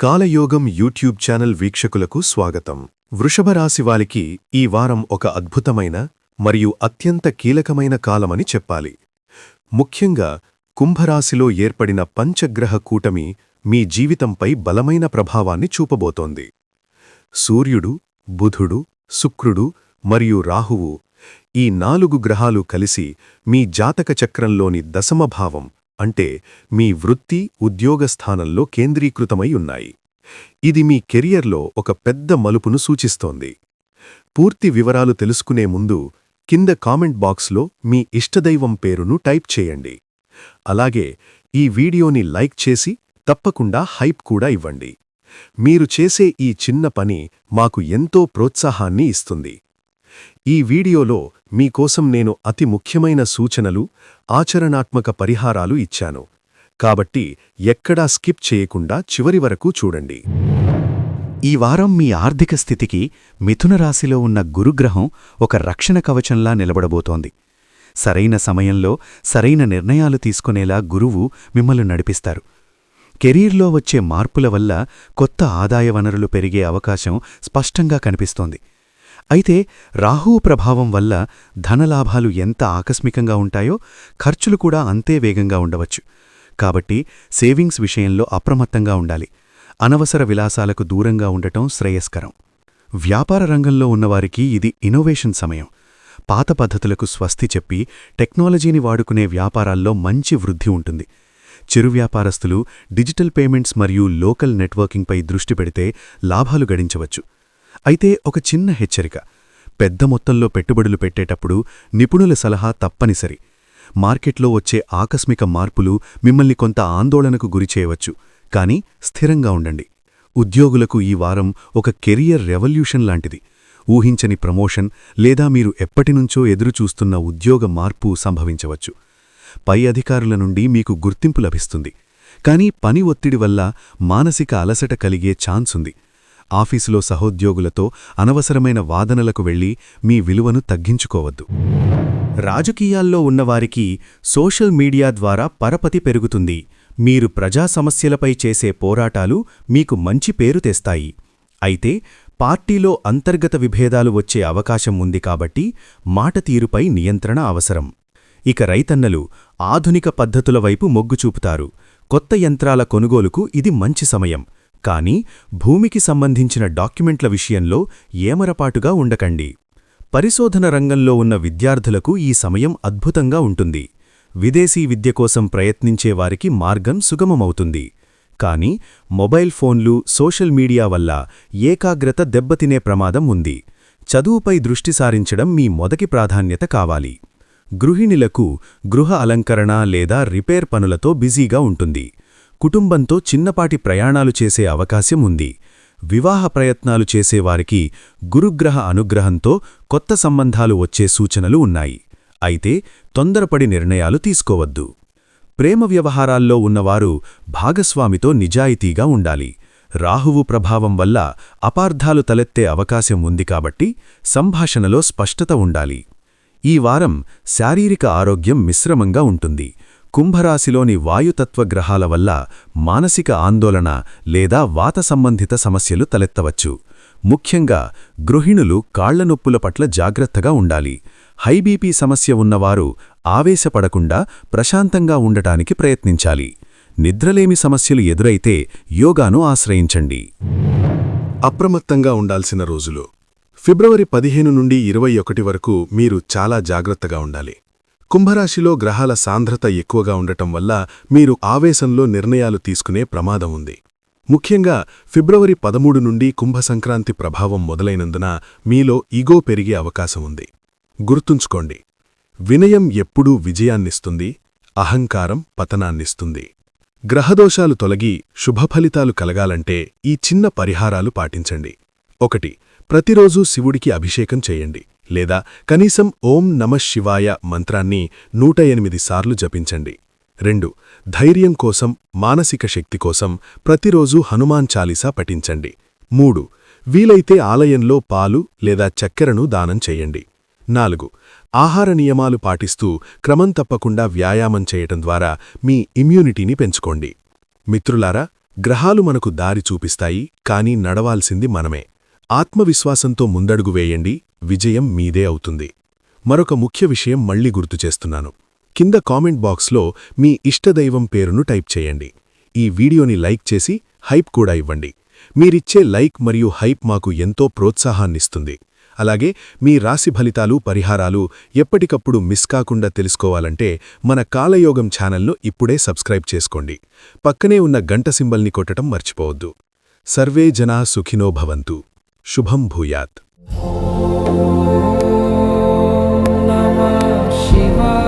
కాలయోగం YouTube channel వీక్షకులకు స్వాగతం. వృషభరాశి వారికి ఈ వారం ఒక అద్భుతమైన మరియు అత్యంత కీలకమైన కాలమని చెప్పాలి. ముఖ్యంగా కుంభరాశిలో ఏర్పడిన పంచగ్రహ కూటమి మీ జీవితంపై బలమైన ప్రభావాన్ని చూపబోతోంది. సూర్యుడు బుధుడు శుక్రుడు మరియు రాహువు ఈ నాలుగు గ్రహాలు కలిసి మీ జాతక చక్రంలోని దశమభావం అంటే మీ వృత్తి ఉద్యోగ స్థానంలో కేంద్రీకృతమై ఉన్నాయి. ఇది మీ కెరియర్లో ఒక పెద్ద మలుపును సూచిస్తోంది. పూర్తి వివరాలు తెలుసుకునే ముందు కింద కామెంట్ బాక్స్లో మీ ఇష్టదైవం పేరును టైప్ చేయండి. అలాగే ఈ వీడియోని లైక్ చేసి తప్పకుండా హైప్ కూడా ఇవ్వండి. మీరు చేసే ఈ చిన్న పని మాకు ఎంతో ప్రోత్సాహాన్ని ఇస్తుంది. ఈ వీడియోలో మీకోసం నేను అతి ముఖ్యమైన సూచనలు ఆచరణాత్మక పరిహారాలు ఇచ్చాను. కాబట్టి ఎక్కడా స్కిప్ చేయకుండా చివరి వరకు చూడండి. ఈ వారం మీ ఆర్థిక స్థితికి మిథున రాశిలో ఉన్న గురుగ్రహం ఒక రక్షణ కవచంలా నిలబడబోతోంది. సరైన సమయంలో సరైన నిర్ణయాలు తీసుకునేలా గురువు మిమ్మల్ని నడిపిస్తారు. కెరీర్లో వచ్చే మార్పుల వల్ల కొత్త ఆదాయ వనరులు పెరిగే అవకాశం స్పష్టంగా కనిపిస్తోంది. అయితే రాహువు ప్రభావం వల్ల ధనలాభాలు ఎంత ఆకస్మికంగా ఉంటాయో ఖర్చులు కూడా అంతే వేగంగా ఉండవచ్చు. కాబట్టి సేవింగ్స్ విషయంలో అప్రమత్తంగా ఉండాలి. అనవసర విలాసాలకు దూరంగా ఉండటం శ్రేయస్కరం. వ్యాపార రంగంలో ఉన్నవారికి ఇది ఇన్నోవేషన్ సమయం. పాత పద్ధతులకు స్వస్తి చెప్పి టెక్నాలజీని వాడుకునే వ్యాపారాల్లో మంచి వృద్ధి ఉంటుంది. చిరు వ్యాపారస్తులు డిజిటల్ పేమెంట్స్ మరియు లోకల్ నెట్వర్కింగ్పై దృష్టి పెడితే లాభాలు గడించవచ్చు. అయితే ఒక చిన్న హెచ్చరిక. పెద్ద మొత్తంలో పెట్టుబడులు పెట్టేటప్పుడు నిపుణుల సలహా తప్పనిసరి. మార్కెట్లో వచ్చే ఆకస్మిక మార్పులు మిమ్మల్ని కొంత ఆందోళనకు గురిచేయవచ్చు కానీ స్థిరంగా ఉండండి. ఉద్యోగులకు ఈ వారం ఒక కెరియర్ రెవల్యూషన్ లాంటిది. ఊహించని ప్రమోషన్ లేదా మీరు ఎప్పటినుంచో ఎదురుచూస్తున్న ఉద్యోగ మార్పు సంభవించవచ్చు. పై అధికారుల నుండి మీకు గుర్తింపు లభిస్తుంది. కానీ పని ఒత్తిడి వల్ల మానసిక అలసట కలిగే ఛాన్సుంది. ఆఫీసులో సహోద్యోగులతో అనవసరమైన వాదనలకు వెళ్ళి మీ విలువను తగ్గించుకోవద్దు. రాజకీయాల్లో ఉన్నవారికి సోషల్ మీడియా ద్వారా పరపతి పెరుగుతుంది. మీరు ప్రజా సమస్యలపై చేసే పోరాటాలు మీకు మంచి పేరు తెస్తాయి. అయితే పార్టీలో అంతర్గత విభేదాలు వచ్చే అవకాశం ఉంది కాబట్టి మాట తీరుపై నియంత్రణ అవసరం. ఇక రైతన్నలు ఆధునిక పద్ధతుల వైపు మొగ్గు చూపుతారు. కొత్త యంత్రాల కొనుగోలుకు ఇది మంచి సమయం. కానీ భూమికి సంబంధించిన డాక్యుమెంట్ల విషయంలో ఏమరపాటుగా ఉండకండి. పరిశోధన రంగంలో ఉన్న విద్యార్థులకు ఈ సమయం అద్భుతంగా ఉంటుంది. విదేశీ విద్య కోసం ప్రయత్నించే వారికి మార్గం సుగమమవుతుంది. కానీ మొబైల్ ఫోన్లు సోషల్ మీడియా వల్ల ఏకాగ్రత దెబ్బతినే ప్రమాదం ఉంది. చదువుపై దృష్టి సారించడం మీ మొదటి ప్రాధాన్యత కావాలి. గృహిణులకు గృహ అలంకరణ లేదా రిపేర్ పనులతో బిజీగా ఉంటుంది. కుటుంబంతో చిన్నపాటి ప్రయాణాలు చేసే అవకాశం ఉంది. వివాహ ప్రయత్నాలు చేసేవారికి గురుగ్రహ అనుగ్రహంతో కొత్త సంబంధాలు వచ్చే సూచనలు ఉన్నాయి. అయితే తొందరపడి నిర్ణయాలు తీసుకోవద్దు. ప్రేమ వ్యవహారాల్లో ఉన్నవారు భాగస్వామితో నిజాయితీగా ఉండాలి. రాహువు ప్రభావం వల్ల అపార్థాలు తలెత్తే అవకాశం ఉంది కాబట్టి సంభాషణలో స్పష్టత ఉండాలి. ఈ వారం శారీరక ఆరోగ్యం మిశ్రమంగా ఉంటుంది. కుంభరాశిలోని వాయుతత్వ గ్రహాల వల్ల మానసిక ఆందోళన లేదా వాత సంబంధిత సమస్యలు తలెత్తవచ్చు. ముఖ్యంగా గృహిణులు కాళ్ళనొప్పుల పట్ల జాగ్రత్తగా ఉండాలి. హైబీపీ సమస్య ఉన్నవారు ఆవేశపడకుండా ప్రశాంతంగా ఉండటానికి ప్రయత్నించాలి. నిద్రలేమి సమస్యలు ఎదురైతే యోగాను ఆశ్రయించండి. అప్రమత్తంగా ఉండాల్సిన రోజులు. ఫిబ్రవరి పదిహేను నుండి ఇరవై ఒకటి వరకు మీరు చాలా జాగ్రత్తగా ఉండాలి. కుంభరాశిలో గ్రహాల సాంద్రత ఎక్కువగా ఉండటం వల్ల మీరు ఆవేశంలో నిర్ణయాలు తీసుకునే ప్రమాదం ఉంది. ముఖ్యంగా ఫిబ్రవరి పదమూడు నుండి కుంభ సంక్రాంతి ప్రభావం మొదలైనందున మీలో ఈగో పెరిగే అవకాశం ఉంది. గుర్తుంచుకోండి వినయం ఎప్పుడూ విజయాన్నిస్తుంది అహంకారం పతనాన్నిస్తుంది. గ్రహదోషాలు తొలగి శుభఫలితాలు కలగాలంటే ఈ చిన్న పరిహారాలు పాటించండి. ఒకటి ప్రతిరోజూ శివుడికి అభిషేకం చేయండి. లేదా కనీసం ఓం నమ శివాయ మంత్రాన్ని నూట ఎనిమిది సార్లు జపించండి. రెండు ధైర్యం కోసం మానసిక శక్తి కోసం ప్రతిరోజూ హనుమాన్ చాలీసా పఠించండి. మూడు వీలైతే ఆలయంలో పాలు లేదా చక్కెరను దానం చేయండి. నాలుగు ఆహార నియమాలు పాటిస్తూ క్రమం తప్పకుండా వ్యాయామం చేయటం ద్వారా మీ ఇమ్యూనిటీని పెంచుకోండి. మిత్రులారా గ్రహాలు మనకు దారి చూపిస్తాయి కానీ నడవాల్సింది మనమే. ఆత్మవిశ్వాసంతో ముందడుగు వేయండి విజయం మీదే అవుతుంది. మరొక ముఖ్య విషయం మళ్ళీ గుర్తు చేస్తున్నాను. కింద కామెంట్ బాక్స్లో మీ ఇష్టదైవం పేరును టైప్ చేయండి. ఈ వీడియోని లైక్ చేసి హైప్ కూడా ఇవ్వండి. మీరిచ్చే లైక్ మరియు హైప్ మాకు ఎంతో ప్రోత్సాహాన్నిస్తుంది. అలాగే మీ రాశి ఫలితాలు పరిహారాలు ఎప్పటికప్పుడు మిస్ కాకుండా తెలుసుకోవాలంటే మన కాలయోగం ఛానల్ను ఇప్పుడే సబ్స్క్రైబ్ చేసుకోండి. పక్కనే ఉన్న గంట సింబల్ని కొట్టడం మర్చిపోవద్దు. సర్వే జనా సుఖినో భవంతు. శుభం భూయాత్. Namah Shivaya.